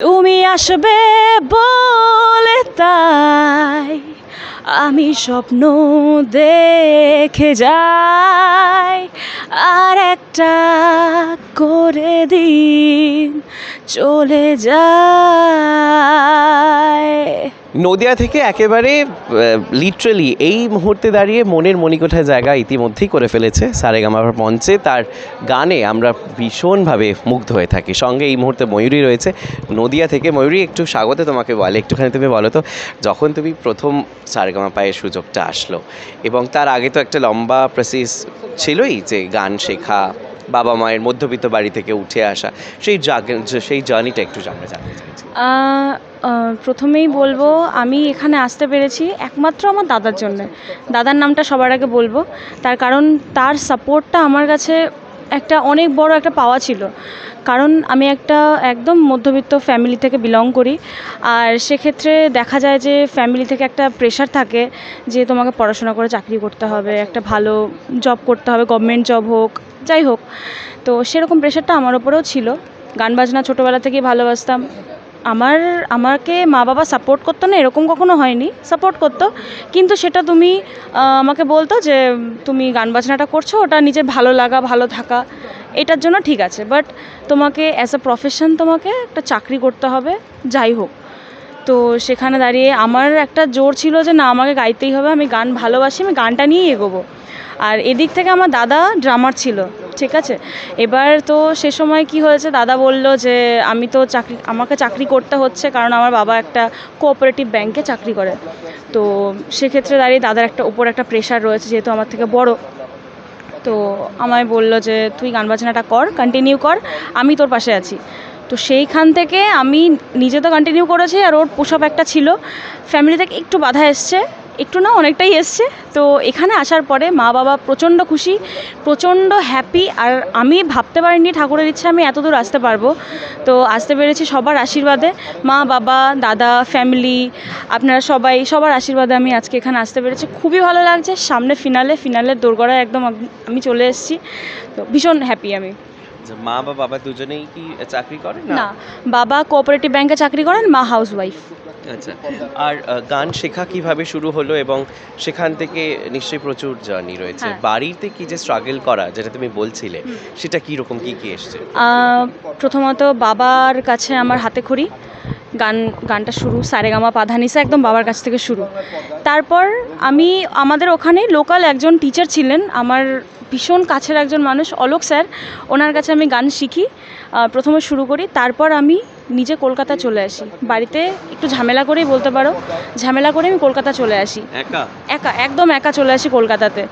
তুমি আসবে বলে তাই আমি স্বপ্ন দেখে যাই আর একটা করে দিন চলে যায়। নদিয়া থেকে একেবারে লিটারালি এই মুহূর্তে দাঁড়িয়ে মনের মণিকোঠা জায়গা ইতিমধ্যেই করে ফেলেছে সারেগামার মঞ্চে। তার গানে আমরা ভীষণভাবে মুগ্ধ হয়ে থাকি। সঙ্গে এই মুহূর্তে ময়ূরী রয়েছে। নদিয়া থেকে ময়ূরী, একটু স্বাগত তোমাকে বলে, একটুখানি তুমি বলো তো, যখন তুমি প্রথম সারেগামা পায়ের সুযোগটা আসলো, এবং তার আগে তো একটা লম্বা প্রসেস ছিলই যে গান শেখা বাবা মায়ের মধ্যবিত্ত বাড়ি থেকে উঠে আসা। সেই সেই জার্নিটা একটু জানতে জানতে প্রথমেই বলব, আমি এখানে আসতে পেরেছি একমাত্র আমার দাদার জন্য। দাদার নামটা সবার আগে বলব। তার কারণ তার সাপোর্টটা আমার কাছে একটা অনেক বড় একটা পাওয়া ছিল। কারণ আমি একটা একদম মধ্যবিত্ত ফ্যামিলি থেকে বিলং করি। আর সেক্ষেত্রে দেখা যায় যে ফ্যামিলি থেকে একটা প্রেশার থাকে যে তোমাকে পড়াশোনা করে চাকরি করতে হবে, একটা ভালো জব করতে হবে গভর্নমেন্ট জব হোক। যাই হোক, তো সেরকম প্রেশারটা আমার ওপরেও ছিল। গান বাজনা ছোটোবেলা থেকেই ভালোবাসতাম। আমার, আমাকে মা বাবা সাপোর্ট করতো না, এরকম কখনো হয়নি। সাপোর্ট করতো। কিন্তু সেটা তুমি আমাকে বলতো যে, তুমি গান বাজনাটা করছ, ওটা নিজের ভালো লাগা, ভালো থাকা। এটার জন্য ঠিক আছে। বাট তোমাকে অ্যাজ আ প্রফেশন তোমাকে একটা চাকরি করতে হবে। যাই হোক তো সেখানে দাঁড়িয়ে আমার একটা জোর ছিল যে, না, আমাকে গাইতেই হবে, আমি গান ভালোবাসি, আমি গানটা নিয়েই এগোবো। আর এদিক থেকে আমার দাদা ড্রামার ছিল, ঠিক আছে? এবার তো সে সময় কি হয়েছে, দাদা বলল যে, আমি তো চাকরি, আমাকে চাকরি করতে হচ্ছে, কারণ আমার বাবা একটা কোঅপারেটিভ ব্যাংকে চাকরি করে। তো সেক্ষেত্রে দাঁড়িয়ে দাদার একটা উপর একটা প্রেশার রয়েছে, যেহেতু আমার থেকে বড়। তো আমায় বলল যে, তুই গান বাজনাটা কর কন্টিনিউ কর, আমি তোর পাশে আছি। তো সেইখান থেকে আমি নিজে তো কন্টিনিউ করেছি আর ওর পোশাক একটা ছিল। ফ্যামিলি থেকে একটু বাধা এসছে। একটু না অনেকটাই এসছে। তো এখানে আসার পরে মা বাবা প্রচণ্ড খুশি, প্রচণ্ড হ্যাপি আর আমি ভাবতে পারিনি ঠাকুরের ইচ্ছে আমি এত দূর আসতে পারব। তো আসতে পেরেছি সবার আশীর্বাদে। মা বাবা দাদা ফ্যামিলি আপনারা সবাই সবার আশীর্বাদে আমি আজকে এখানে আসতে পেরেছি। খুবই ভালো লাগছে। সামনে ফিনালে ফিনালের দোরগড়ায় একদম আমি চলে এসেছি। তো ভীষণ হ্যাপি আমি। যে মা বা বাবা দুজনেই কি চাকরি করেন? না বাবা কোঅপারেটিভ ব্যাংকে চাকরি করেন মা হাউস ওয়াইফ আচ্ছা আর গান শেখা কীভাবে শুরু হলো এবং সেখান থেকে নিশ্চয়ই প্রচুর জার্নি রয়েছে। হ্যাঁ। বাড়িতে কি যে স্ট্রাগল করা যেটা তুমি বলছিলে সেটা কি রকম কি কি এসছে? প্রথমত বাবার কাছে আমার হাতে খড়ি। গান গানটা শুরু সারেগামা পাধানিসা একদম বাবার কাছ থেকে শুরু। তারপর আমি আমাদের ওখানে লোকাল একজন টিচার ছিলেন আমার ভীষণ কাছের একজন মানুষ অলোক স্যার ওনার কাছে আমি গান শিখি প্রথমে শুরু করি তারপর আমি নিজে কলকাতা চলে আসি। বাড়িতে একটু ঝামেলা করেই বলতে পারো ঝামেলা করে আমি কলকাতা চলে আসি। একা? একা একদম একা চলে আসি কলকাতাতে।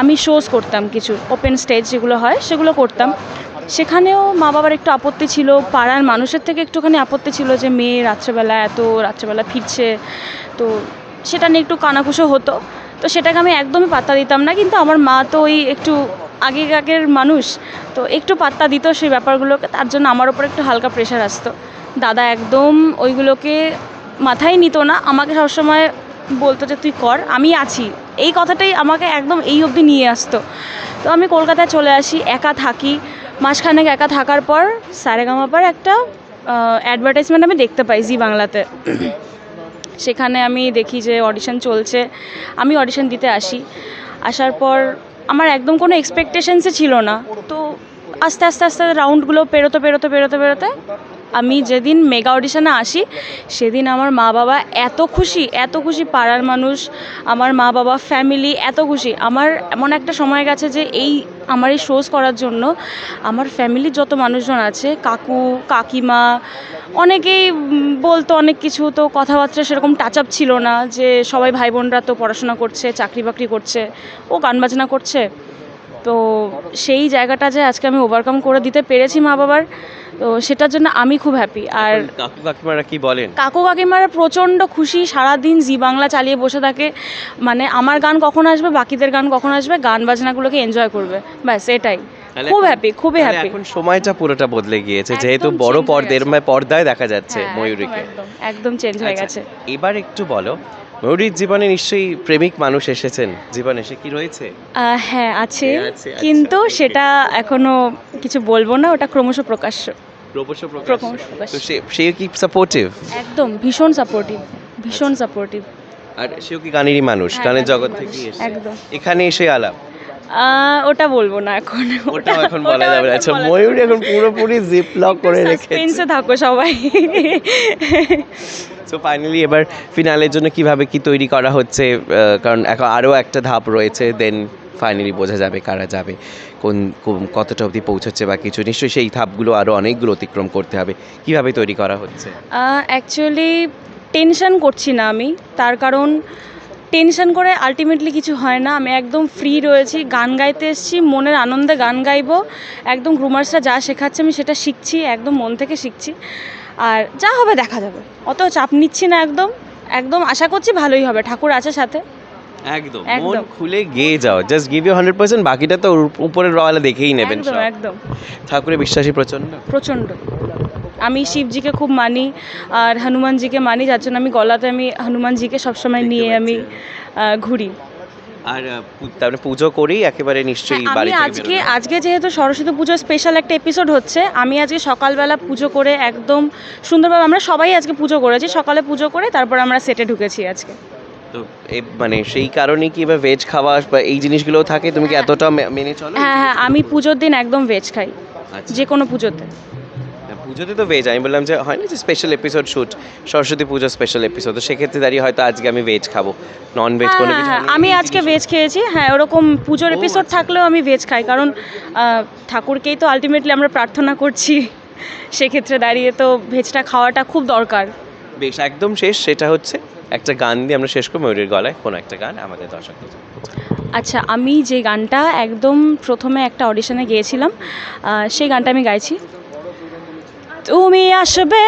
আমি শোজ করতাম কিছু ওপেন স্টেজ যেগুলো হয় সেগুলো করতাম। সেখানেও মা বাবার একটু আপত্তি ছিল, পাড়ার মানুষের থেকে একটুখানি আপত্তি ছিল যে মেয়ে রাত্রেবেলা এত রাত্রেবেলা ফিরছে। তো সেটা নিয়ে একটু কানাকুশো হতো। তো সেটাকে আমি একদমই পাত্তা দিতাম না, কিন্তু আমার মা তো ওই একটু আগে আগের মানুষ, তো একটু পাত্তা দিত সেই ব্যাপারগুলোকে, তার জন্য আমার ওপর একটু হালকা প্রেশার আসতো। দাদা একদম ওইগুলোকে মাথায় নিত না, আমাকে সবসময় বলতো যে তুই কর, আমি আছি। এই কথাটাই আমাকে একদম এই অবধি নিয়ে আসতো। তো আমি কলকাতায় চলে আসি, একা থাকি। মাসখানেক একা থাকার পর সারেগামাপার একটা অ্যাডভার্টাইজমেন্ট আমি দেখতে পাই জি বাংলাতে। সেখানে আমি দেখি যে অডিশন চলছে, আমি অডিশন দিতে আসি। আসার পর আমার একদম কোনো এক্সপেকটেশনসই ছিল না। তো আস্তে আস্তে আস্তে রাউন্ডগুলো পেরোতে পেরোতে পেরোতে পেরোতে আমি যেদিন মেগা অডিশনে আসি, সেদিন আমার মা বাবা এত খুশি এত খুশি পাড়ার মানুষ, আমার মা বাবা ফ্যামিলি এত খুশি। আমার এমন একটা সময় গেছে যে এই আমার এই শোজ করার জন্য আমার ফ্যামিলির যত মানুষজন আছে, কাকু, কাকিমা, অনেকেই বলতো অনেক কিছু, তো কথাবার্তা সেরকম টাচ আপ ছিল না যে সবাই ভাই বোনরা তো পড়াশোনা করছে চাকরি বাকরি করছে, ও গান বাজনা করছে। তো সেই জায়গাটা যে আজকে আমি ওভারকাম করে দিতে পেরেছি মা বাবার তো সেটার জন্য আমি খুব হ্যাপি আর কাকু কাকিমারা কি বলেন? কাকু কাকিমারা প্রচণ্ড খুশি সারাদিন জি বাংলা চালিয়ে বসে থাকে। মানে আমার গান কখন আসবে বাকিদের গান কখন আসবে গান বাজনাগুলোকে এনজয় করবে। ব্যাস এটাই। খুব হ্যাপি খুবই হ্যাপি এখন সময়টা পুরোটা বদলে গিয়েছে যেহেতু বড় পর্দার পর্দায় দেখা যাচ্ছে হ্যাঁ, ময়ূরীকে। একদম চেঞ্জ হয়ে আচ্ছা, গেছে। এবার একটু বলো ময়ূরীর জীবনে নিশ্চয়ই প্রেমিক মানুষ এসেছেন। জীবনে সে কি রয়েছে? হ্যাঁ আছে। আছে, আচ্ছা, কিন্তু সেটা এখনও কিছু বলব না ওটা ক্রমশ প্রকাশ্য ক্রমশ তো সে সে কি সাপোর্টিভ একদম ভীষণ সাপোর্টিভ ভীষণ সাপোর্টিভ আর সেও কি গানেরই মানুষ? হ্যাঁ, গানের গানের জগৎ থেকে এসে একদম। এখানে এসে আলাপ। ওটা বলব না এখন। ওটাও এখন বলা যাবে আচ্ছা ময়ূর এখন পুরোপুরি জিপ লক করে রেখেছে। সাসপেন্সে থাকো সবাই। সো ফাইনালি এবার ফিনালের জন্য কীভাবে কি তৈরি করা হচ্ছে কারণ এখন আরও একটা ধাপ রয়েছে দেন ফাইনালি বোঝা যাবে কারা যাবে কোন কোন- কতটা অবধি পৌঁছচ্ছে বা কিছু। নিশ্চয়ই সেই ধাপগুলো আরও অনেকগুলো অতিক্রম করতে হবে। কীভাবে তৈরি করা হচ্ছে? অ্যাকচুয়ালি টেনশন করছি না আমি। তার কারণ টেনশন করে আলটিমেটলি কিছু হয় না। আমি একদম ফ্রি রয়েছি গান গাইতে এসেছি মনের আনন্দে গান গাইবো। একদম গ্রুমার্সরা যা শেখাচ্ছে আমি সেটা শিখছি একদম মন থেকে শিখছি। আর যা হবে দেখা যাবে। অত চাপ নিচ্ছি না একদম। একদম আশা করছি ভালোই হবে। ঠাকুর আছে সাথে। একদম। মন। খুলে গেয়ে যাও। Just give you hundred percent বাকিটা তো উপ- উপরের রওয়ালা দেখেই নেবেন একদম একদম। ঠাকুরের বিশ্বাসী প্রচণ্ড প্রচণ্ড। আমি শিবজিকে খুব মানি আর হনুমানজিকে মানি যার জন্য আমি গলাতে আমি হনুমানজিকে সবসময় নিয়ে আমি ঘুরি। আর তারপরে পুজো করেই একেবারে নিশ্চয়ই হ্যাঁ, বাড়ি আমি আজকে আজকে যেহেতু সরস্বতী পুজোর স্পেশাল একটা এপিসোড হচ্ছে আমি আজকে সকালবেলা পুজো করে একদম সুন্দরভাবে আমরা সবাই আজকে পুজো করেছি সকালে পুজো করে তারপর আমরা সেটে ঢুকেছি আজকে। তো মানে সেই কারণে কি এবার ভেজ খাওয়া বা এই জিনিসগুলো থাকে? তুমি কি এতটা মেনে চলো? হ্যাঁ হ্যাঁ আমি পুজোর দিন একদম ভেজ খাই আচ্ছা। যে কোনো পুজোতে। পুজোতে তো ভেজ আমি বললাম যে হয় না যে স্পেশাল এপিসোড শুট সরস্বতী পুজো স্পেশাল এপিসোড তো সেক্ষেত্রে দাঁড়িয়ে হয়তো আজকে আমি ভেজ খাব। নন ভেজ কোনো হ্যাঁ, কিছু হ্যাঁ, আমি আজকে ভেজ খেয়েছি। হ্যাঁ ওরকম পুজোর এপিসোড আচ্ছা। থাকলেও আমি ভেজ খাই কারণ ঠাকুরকেই তো আলটিমেটলি আমরা প্রার্থনা করছি। সেক্ষেত্রে দাঁড়িয়ে তো ভেজটা খাওয়াটা খুব দরকার। বেশ একদম শেষ সেটা হচ্ছে একটা গান দিয়ে আমরা শেষ করি ময়ূরের গলায় কোনো একটা গান আমাদের দর্শকদের জন্য। আচ্ছা আমি যে গানটা একদম প্রথমে একটা অডিশনে গিয়েছিলাম সেই গানটা আমি গাইছি। তুমি আসবে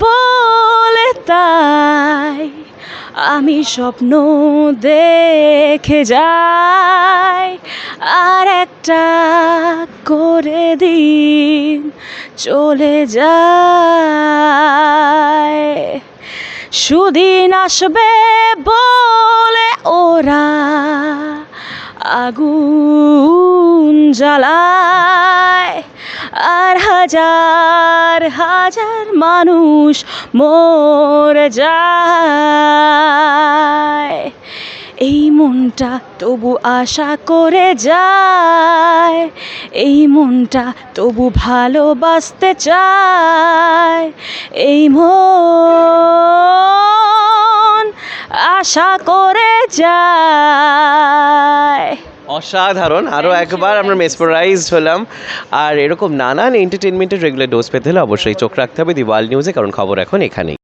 বলে তাই আমি স্বপ্ন দেখে যাই। আর একটা করে দিন চলে যায়। সুদিন আসবে বলে ওরা আগুন জ্বালায়। আর হাজার হাজার মানুষ মোর যায়। এই মনটা তবু আশা করে যায়, এই মনটা তবু ভালোবাসতে চায়। এই মন আশা করে যায়। অসাধারণ। আরও একবার আমরা মেসপোরাইজ মেসপোরাইজড হলাম। আর এরকম নানান এন্টারটেনমেন্টের রেগুলার ডোজ পেতে হলে অবশ্যই চোখ রাখতে হবে। দি ওয়ার্ল্ড নিউজে কারণ খবর এখন এখানেই।